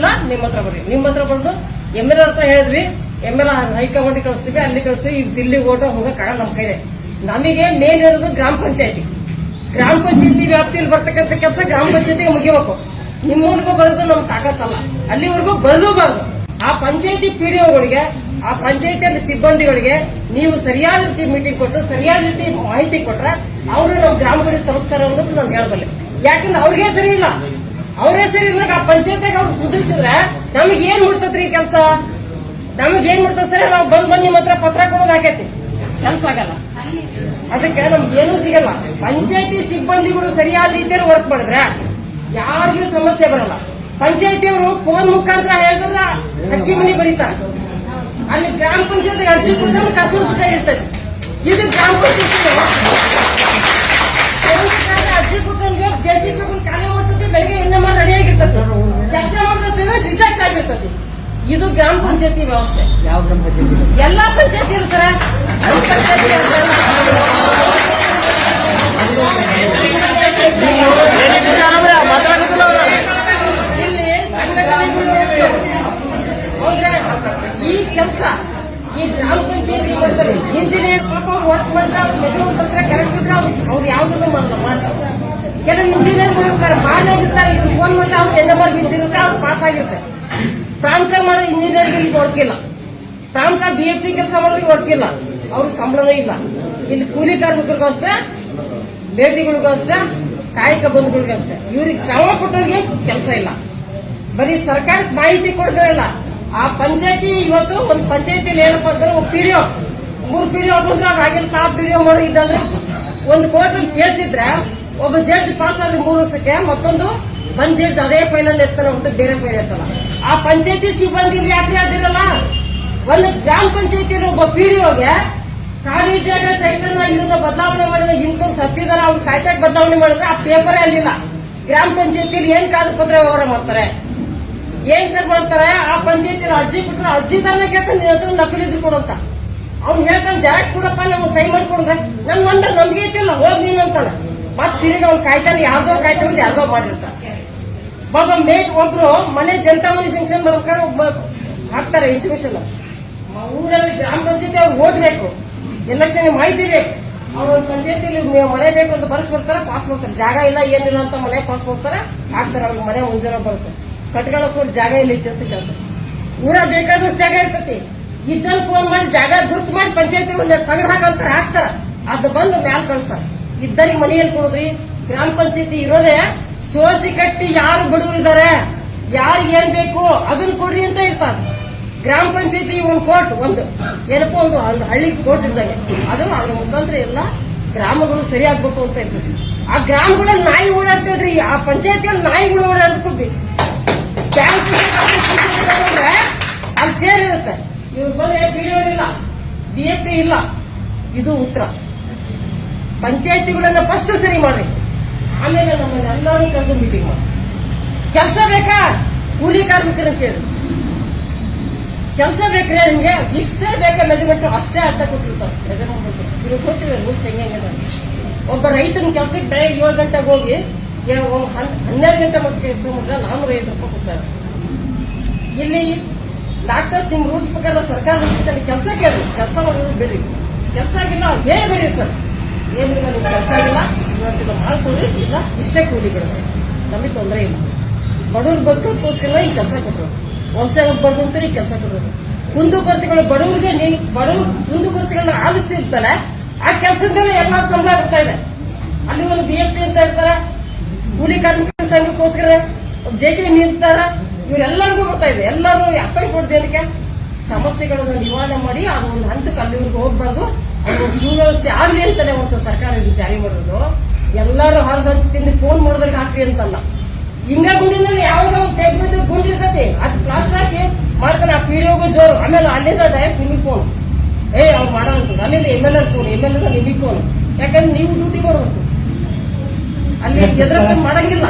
ಇಲ್ಲ, ನಿಮ್ಮ ಹತ್ರ ಬರ್ರಿ. ನಿಮ್ಮ ಹತ್ರ ಬಂದು ಎಂ ಎಲ್ ಹತ್ರ ಹೇಳಿದ್ವಿ. ಎಂ ಎಲ್ ಹೈಕಮಾಂಡ್ ಕಳಿಸ್ತೀವಿ, ಅಲ್ಲಿ ಕಳಿಸ್ತೀವಿ. ಈಗ ದಿಲ್ಲಿ ಓಟ ಹೋಗಕ್ಕಾಗಲ್ಲ ನಮ್ಮ ಕೈಲಿ. ನಮಗೆ ಮೇನ್ ಇರೋದು ಗ್ರಾಮ ಪಂಚಾಯತಿ. ಗ್ರಾಮ ಪಂಚಾಯತಿ ವ್ಯಾಪ್ತಿಯಲ್ಲಿ ಬರ್ತಕ್ಕಂಥ ಕೆಲಸ ಗ್ರಾಮ ಪಂಚಾಯತಿಗೆ ಮುಗಿಬೇಕು. ನಿಮ್ಮವರೆಗೂ ಬರೋದು ನಮ್ಗೆ ತಾಕತ್ತಲ್ಲ. ಅಲ್ಲಿವರೆಗೂ ಬರಲೂಬಾರ್ದು ಆ ಪಂಚಾಯತಿ ಪಿಡಿಒಗಳಿಗೆ ಆ ಪಂಚಾಯತಿಯಲ್ಲಿ ಸಿಬ್ಬಂದಿಗಳಿಗೆ ನೀವು ಸರಿಯಾದ ರೀತಿ ಮೀಟಿಂಗ್ ಕೊಟ್ಟು ಸರಿಯಾದ ರೀತಿ ಮಾಹಿತಿ ಕೊಟ್ರೆ, ಅವರು ನಮ್ಮ ಗ್ರಾಮಗಳಿಗೆ ತಲುಪ್ತಾರೆ ಅನ್ನೋದು ನಾನು ಹೇಳಬಲ್ಲೆ. ಯಾಕಂದ್ರೆ ಅವ್ರಿಗೆ ಸರಿ ಇಲ್ಲ. ಅವರೇ ಸರಿ ಇಲ್ಲ ಆ ಅವ್ರು ಕುದಿಸಿದ್ರೆ ನಮಗೆ ಏನ್ ಮುಡ್ತತ್ರಿ ಕೆಲಸ? ನಮಗೆ ಏನ್ ಮುಡ್ತದ ಸರ್ ನಾವು ಬಂದ್ ಬಂದ್ ನಿಮ್ಮ ಹತ್ರ ಪತ್ರ ಕೊಡೋದು ಹಾಕೈತಿ ಕೆಲಸ ಆಗಲ್ಲ. ಅದಕ್ಕೆ ನಮ್ಗೆ ಏನೂ ಸಿಗಲ್ಲ. ಪಂಚಾಯತಿ ಸಿಬ್ಬಂದಿಗಳು ಸರಿಯಾದ ರೀತಿಯಲ್ಲಿ ವರ್ಕ್ ಮಾಡಿದ್ರೆ ಯಾರಿಗೂ ಸಮಸ್ಯೆ ಬರಲ್ಲ. ಪಂಚಾಯತಿಯವರು ಫೋನ್ ಮುಖಾಂತರ ಹೇಳಿದ್ರ ಅಕ್ಕಿ ಮನಿ ಬರೀತಾರೆ ಅಲ್ಲಿ ಗ್ರಾಮ ಪಂಚಾಯತ್ ಅರ್ಜಿ ಕೊಟ್ಟರೆ ಕಸ ಇರ್ತದೆ. ಇದು ಗ್ರಾಮ ಪಂಚಾಯತ್ ಅರ್ಜಿ ಕೊಟ್ಟಂಗೆ ಜೆಸಿಬಿ ಕಾರ್ಯ ಮಾಡ್ತದೆ ಬೆಳಿಗ್ಗೆ ಎಣ್ಣೆ ಮಾಡಿ ರೆಡಿ ಆಗಿರ್ತದೆ ಕೆಲಸ ಮಾಡ್ತದೆ ರಿಜೆಕ್ಟ್ ಆಗಿರ್ತದೆ ಇದು ಗ್ರಾಮ ಪಂಚಾಯತಿ ವ್ಯವಸ್ಥೆ. ಯಾವ ಗ್ರಾಮ ಪಂಚಾಯತಿ ಎಲ್ಲಾ ಪಂಚಾಯತಿ ಸರ. ಈ ಕೆಲಸ ಈ ಗ್ರಾಮ ಪಂಚಾಯತಿ ಕೊಡ್ತಾರೆ ಇಂಜಿನಿಯರ್ ಪಾಪ ವರ್ಕ್ ಮಾಡ್ತಾರೆ ಅವ್ರು ಮೆಸೇಜ್ ಬರ್ತಾರೆ ಕರೆಕ್ಟ್ ಇದ್ರೆ ಅವ್ರು ಅವ್ರು ಯಾವ್ದನ್ನು ಮಾಡ್ತಾರೆ. ಕೆಲವು ಇಂಜಿನಿಯರ್ ಮಾಡ್ತಾರೆ ಬಾಲ್ಯಾಗಿರ್ತಾರೆ ಇವ್ರು ಫೋನ್ ಮಾಡಿ ಅವ್ರು ಎಣ್ಣೆ ಮಾಡಿ ಬಿದ್ದಿರುತ್ತೆ ಅವ್ರು ಪಾಸ್ ಆಗಿರ್ತಾರೆ. ಪ್ರಾಂತ ಮಾಡೋ ಇಂಜಿನಿಯರ್ಗೆ ಇಲ್ಲಿ ವರ್ಕ್ ಇಲ್ಲ. ಪ್ರಾಂತ ಬಿ ಎಫ್ ಟಿ ಕೆಲಸ ಮಾಡೋರಿಗೆ ವರ್ಕ್ ಇಲ್ಲ. ಅವ್ರ ಸಂಬಳನೇ ಇಲ್ಲ. ಇಲ್ಲಿ ಕೂಲಿ ಕಾರ್ಮಿಕರಿಗೂ ಅಷ್ಟೇ ಬೇಟಿಗಳಿಗೂ ಅಷ್ಟೇ, ಕಾಯಕ ಬಂಧುಗಳಿಗೂ ಅಷ್ಟೇ. ಇವ್ರಿಗೆ ಶ್ರಮ ಕೊಟ್ಟವ್ರಿಗೆ ಕೆಲಸ ಇಲ್ಲ. ಬರೀ ಸರ್ಕಾರಕ್ಕೆ ಮಾಹಿತಿ ಕೊಡ್ತಾ ಇಲ್ಲ. ಆ ಪಂಚಾಯತಿ ಇವತ್ತು ಒಂದು ಪಂಚಾಯತಿಲಿ ಏನಪ್ಪ ಅಂದ್ರೆ ಒಂದು ಪಿಡಿಒ ಮೂರು ಪಿಡಿಒ ಬಂದ್ರೆ ಆಗಿನ ಟಾಪ್ ಪಿಡಿಒ ಮಾಡೋ ಇದ್ದಂದ್ರೆ ಒಂದು ಕೋರ್ಟಲ್ಲಿ ಕೇಸ್ ಇದ್ರೆ ಒಬ್ಬ ಜಡ್ಜ್ ಪಾಸ್ ಆದ್ರೆ ಮೂರು ವರ್ಷಕ್ಕೆ ಮತ್ತೊಂದು ಬಂದ್ ಜಡ್ಜ್ ಅದೇ ಫೈಲಲ್ಲಿ ಇರ್ತಾನೆ ಒಂದು ಬೇರೆ ಫೈಲ್ ಇರ್ತಲ್ಲ ಆ ಪಂಚಾಯತಿ ಸಿಬ್ಬಂದಿ ಯಾಕೆ ಅದಿರಲ್ಲ? ಒಂದು ಗ್ರಾಮ ಪಂಚಾಯತಿ ಒಬ್ಬ ಖಾಲಿ ಜಾಗ ಸೈಟನ್ನ ಇದನ್ನ ಬದಲಾವಣೆ ಮಾಡಿದ್ರೆ ಇಂಥವ್ರು ಸತ್ತಿದಾರ, ಅವ್ರು ಕಾಯ್ತಾಕ್ ಬದಲಾವಣೆ ಮಾಡಿದ್ರೆ ಆ ಪೇಪರೇ ಅಲ್ಲಿಲ್ಲ. ಗ್ರಾಮ ಪಂಚಾಯತಿಲಿ ಏನ್ ಕಾಗದ ಪತ್ರ ವ್ಯವಹಾರ ಮಾಡ್ತಾರೆ? ಏನ್ ಸರ್ ಮಾಡ್ತಾರೆ? ಆ ಪಂಚಾಯತಿ ಅರ್ಜಿ ಕೊಟ್ಟರೆ ಅರ್ಜಿ ತಾನೇ ಕೇಳ್ತಾನೆ ಹತ್ರ ನಕಲಿ ಇದ್ದು ಕೊಡಂತ ಅವ್ನು ಹೇಳ್ತಾನೆ ಜೆರಾಕ್ಸ್ ಕೊಡಪ್ಪ, ನಾವು ಸೈ ಮಾಡ್ಕೊಂಡ್ರೆ. ನನ್ ಮಂಡ ನಮ್ಗೆ ಐತಿಲ್ಲ ಹೋಗ್ ನೀನು ಅಂತಾನೆ. ಮತ್ ತಿರುಗಿ ಅವ್ನು ಕಾಯ್ತಾನೆ ಯಾರ್ದೋ ಕಾಯ್ತಾನೆ ಯಾರ್ದೋ ಮಾಡಿರ್ತಾನೆ ಬಾಬಾ ಮೇಟ್ ಒಬ್ರು ಮನೆ ಜನತಾ ಮನೆ ಸಂಕ್ಷನ್ ಮಾಡ್ಬೇಕಾದ್ರೆ ಒಬ್ಬ ಹಾಕ್ತಾರೆ ಇಂಟಿಮೇಷನ್ ಊರಲ್ಲಿ ಗ್ರಾಮ ಪಂಚಾಯತಿ ಅವ್ರು ಓಟ್ ಬೇಕು ಎಲೆಕ್ಷನ್ ಮಾಹಿತಿ ಬೇಕು. ಅವ್ರ ಪಂಚಾಯತಿಲಿ ಮನೆ ಬೇಕು ಅಂತ ಬರ್ಸ್ ಬರ್ತಾರೆ ಪಾಸ್ ಮಾಡ್ತಾರೆ. ಜಾಗ ಇಲ್ಲ, ಏನಿಲ್ಲ ಅಂತ ಮನೆ ಪಾಸ್ ಮಾಡ್ತಾರೆ, ಹಾಕ್ತಾರೆ. ಅವ್ರಿಗೆ ಮನೆ ಮುಂಜಾನೆ ಬರುತ್ತೆ. ಕಟ್ಕೊಳ್ಳೋಕೆ ಜಾಗ ಇಲ್ಲ ಐತಿ ಅಂತ ಕೇಳ್ತಾರೆ. ಊರ ಬೇಕಾದಷ್ಟು ಜಾಗ ಇರ್ತತಿ. ಇದ್ದಲ್ಲಿ ಫೋನ್ ಮಾಡಿ ಜಾಗ ಗುರುತು ಮಾಡಿ ಪಂಚಾಯತಿ ಒಂದು ತಗಡ್ ಹಾಕಂತಾರೆ ಹಾಕ್ತಾರ. ಅದು ಬಂದು ಮ್ಯಾಲ್ ಕಳಿಸ್ತಾರ. ಇದ್ದರಿಗೆ ಮನೆಯಲ್ಲಿ ಕೊಡುದ್ರಿ? ಗ್ರಾಮ ಪಂಚಾಯತಿ ಇರೋದೇ ಸೋಸಿ ಕಟ್ಟಿ ಯಾರು ಬಡವರಿದ್ದಾರೆ ಯಾರು ಏನ್ ಬೇಕು ಅದನ್ನ ಕೊಡ್ರಿ ಅಂತ ಇರ್ತಾರೆ ಗ್ರಾಮ ಪಂಚಾಯತಿ ಒಂದು ಕೋರ್ಟ್, ಒಂದು. ಏನಪ್ಪ ಒಂದು ಹಳ್ಳಿ ಕೋರ್ಟ್ ಇದ್ದಾಗ. ಅದು ಅದ್ರ ಮುಖಾಂತರ ಎಲ್ಲ ಗ್ರಾಮಗಳು ಸರಿ ಅಂತ ಇರ್ತದೆ ಆ ಗ್ರಾಮಗಳಲ್ಲಿ ನಾಯಿ ಓಡಾಡ್ತಿದ್ರಿ ಆ ಪಂಚಾಯತಿಯಲ್ಲಿ ನಾಯಿಗಳು ಓಡಾಡೋದಕ್ಕೂ ಬ್ಯಾಂಕ್ ಅಲ್ಲಿ ಸೇರಿರುತ್ತೆ ಇವ್ರು ಬಂದ್ರೆ ಪಿಡಿಒ ಇಲ್ಲ. ಟಿ ಇಲ್ಲ. ಇದು ಉತ್ತರ. ಪಂಚಾಯತಿಗಳನ್ನ ಫಸ್ಟ್ ಸರಿ ಮಾಡ್ರಿ. ಆಮೇಲೆ ನಮ್ಮನ್ನ ಎಲ್ಲರೂ ಕರೆದು ಮೀಟಿಂಗ್ ಮಾಡಿ ಕೆಲಸ ಬೇಕಾ? ಕೂಲಿ ಕಾರ್ಮಿಕರ ಕೇಳಿ ಕೆಲಸ ಬೇಕ್ರೆ ನಿಮಗೆ? ಇಷ್ಟೇ ಬೇಕಾ ಮೆಜರ್ಮೆಂಟ್ ಅಷ್ಟೇ ಅರ್ಥ ಕೊಟ್ಟಿರ್ತಾರೆ. ಮೆಜರ್ಮೆಂಟ್ ಇವ್ರು ಗೊತ್ತಿದೆ ರೂಲ್ಸ್ ಹೆಂಗೆ ಒಬ್ಬ ರೈತನ ಕೆಲಸಕ್ಕೆ ಬೆಳಗ್ಗೆ ಏಳು ಗಂಟೆಗೆ ಹೋಗಿ ಹನ್ನೆರಡು ಗಂಟೆ ಮತ್ತೆ ಕೆಲಸ ಮಾಡಿದ್ರೆ ನಾನ್ನೂರ ಐದು ರೂಪಾಯಿ ಕೊಡ್ತಾರೆ. ಇಲ್ಲಿ ಡಾಕ್ಟರ್ಸ್ ನಿಮ್ ರೂಲ್ಸ್ ಪ್ರಕಾರ ಸರ್ಕಾರ ಕೆಲಸ ಕೇಳಿ. ಕೆಲಸ ಮಾಡೋದು ಬಿಡಿ. ಕೆಲಸ ಆಗಿಲ್ಲ ಹೇಳಿ ಬಿಡಿ ಸರ್? ಏನಿಲ್ಲ, ನಿಮ್ಗೆ ಕೆಲಸ ಆಗಿಲ್ಲ. ಇವತ್ತಿನ ಕೂಲಿ, ಇಲ್ಲ, ಇಷ್ಟೇ ಕೂಲಿ ಕೊಡೋದು ನಮಗೆ ತೊಂದರೆ ಇಲ್ಲ. ಬಡವ್ರು ಬದುಕೋಕ್ಕೋಸ್ಕರ ಈ ಕೆಲಸ ಕೊಟ್ಟರು ಒಂದ್ಸಲ ಬರ್ದು ಅಂತ ಈ ಕೆಲಸ ಕೊಡೋದು ಕುಂದು ಬಡವ್ರಿಗೆ ಬಡವರಿಗೆ ನೀ ಬಡವ್ರ ಕುಂದು ಕೊರತೆಗಳನ್ನ ಆಲಿಸ್ತಿರ್ತಾರೆ ಆ ಕೆಲಸದ ಮೇಲೆ ಎಲ್ಲ ಸಂಬಳ ಬರ್ತಾ ಇದೆ. ಅಲ್ಲಿ ಒಂದು ಬಿ ಎಫ್ ಅಂತ ಇರ್ತಾರೆ ಕೂಲಿ ಕಾರ್ಮಿಕರ ಸಂಘಕ್ಕೋಸ್ಕರ ಜೆ ಕೆ ನೀಡ್ತಾರ ಇವರೆಲ್ಲರಿಗೂ ಬರ್ತಾ ಇದೆ. ಎಲ್ಲರೂ ಅಪಾಯಿಂಟ್ ಕೊಡ್ದೇನಕ್ಕೆ? ಸಮಸ್ಯೆಗಳನ್ನ ನಿವಾರಣೆ ಮಾಡಿ ಅದು ಒಂದು ಹಂತಕ್ಕೆ ಅಲ್ಲಿವರೆಗೂ ಹೋಗ್ಬಾರ್ದು. ಅದು ಸುವ್ಯವಸ್ಥೆ ಆಗಲಿ ಅಂತಾನೆ ಒಂದು ಸರ್ಕಾರ ಜಾರಿ ಮಾಡೋದು. ಎಲ್ಲರೂ ಹಂಚಿ ತಿಂದು ಫೋನ್ ಮಾಡೋದಕ್ಕೆ ಹಾಕ್ರಿ ಅಂತಲ್ಲ. ಹಿಂಗ ಗುಂಡಿನ ಯಾವಾಗ ಗುಂಡಿ ಗುಂಡಿರ್ತೈತಿ ಅದು ಪ್ಲಾಸ್ಟರ್ ಹಾಕಿ ಮಾಡ್ತಾನೆ ಆ ಪಿಡಿಒಗೂ ಜೋರು. ಆಮೇಲೆ ಅಲ್ಲಿಂದ ಡೈರೆಕ್ಟ್ ನಿಮಗೆ ಫೋನ್ ಏ ಅವ್ರು ಮಾಡೋ ಅಲ್ಲಿಂದ M L R phone M L ನಿಮಗೆ ಫೋನ್ ಯಾಕಂದ್ರೆ ನೀವು ಡ್ಯೂಟಿ ಮಾಡಬೇಕು ಅಲ್ಲಿ ಎದುರು ಮಾಡಂಗಿಲ್ಲ.